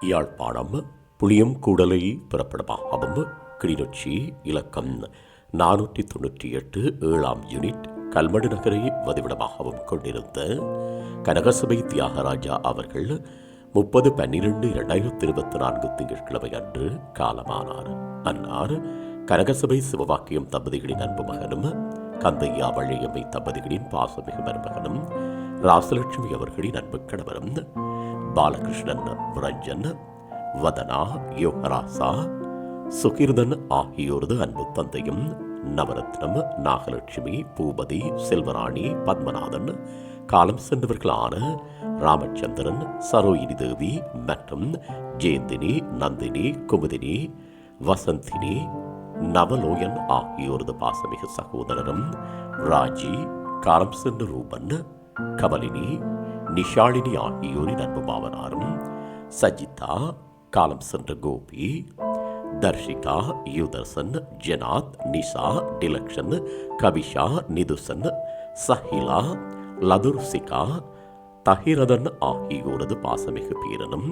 யாழ்ப்பாணம் புளியம் கூடலை பிறப்பிடமாகவும் கிளிநொச்சி இலக்கம் நானூற்றி தொண்ணூற்றி எட்டு ஏழாம் யூனிட் கல்மடு நகரை வதிவிடமாகவும் கொண்டிருந்த கனகசபை தியாகராஜா அவர்கள் முப்பது பன்னிரெண்டு இரண்டாயிரத்தி இருபத்தி நான்கு திங்கட்கிழமை அன்று காலமானார். அன்னார் கனகசபை சிவவாக்கியம் தம்பதிகளின் அன்பு மகனும் கந்தையா வள்ளியம்மை தம்பதிகளின் பாசமிகு மருமகனும் ராசலட்சுமி அவர்களின் அன்பு கணவரும் பாலகிருஷ்ணன் ரஞ்சன் வதனா யோகராசா சுகிர்தன் ஆகியோரது அன்பு தந்தையும் நவரத்னம் நாகலட்சுமி பூபதி செல்வராணி பத்மநாதன் காலம் சென்றவர்களான ராமச்சந்திரன் சரோயினி தேவி மற்றும் ஜெயந்தினி நந்தினி குமுதினி வசந்தினி நவலோயன் ஆகியோரது பாசமிகு சகோதரரும் ராஜி காலம் சென்ற ரூபன் கமலினி நிஷாலினி ஆகியோரின் அன்பு மாமனாரும் சஜிதா காலம் சென்ற கோபி தர்ஷிகா யுதர்சன் ஜெனாத் நிஷா டிலக்ஷன் கவிஷா நிதுசன் சஹிலா லதுர்சிகா தஹிரதன் ஆகியோரது பாசமிகு பீரனும்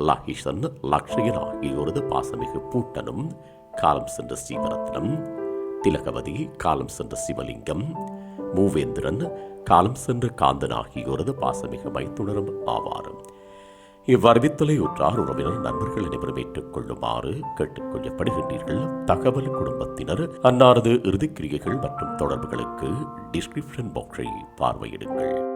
லஹிஷன் லக்ஷயன் ஆகியோரது பாசமிகு பூட்டனும் காலம் சென்ற சீவரத்னம் திலகவதி காலம் சென்ற சிவலிங்கம் மூவேந்திரன் காலம் சென்ற காந்தன் ஆகியோரது பாசமிக மைத்துணரும் ஆவார். இவ்வறிவித்தலை உற்றார் உறவினர் நண்பர்கள் அனைவரும் ஏற்றுக்கொள்ளுமாறு கேட்டுக்கொள்ளப்படுகின்றீர்கள். தகவல் குடும்பத்தினர் அன்னாரது இறுதிக்கிரியைகள் மற்றும் தொடர்புகளுக்கு டிஸ்கிரிப்ஷன் பாக்ஸை பார்வையிடுங்கள்.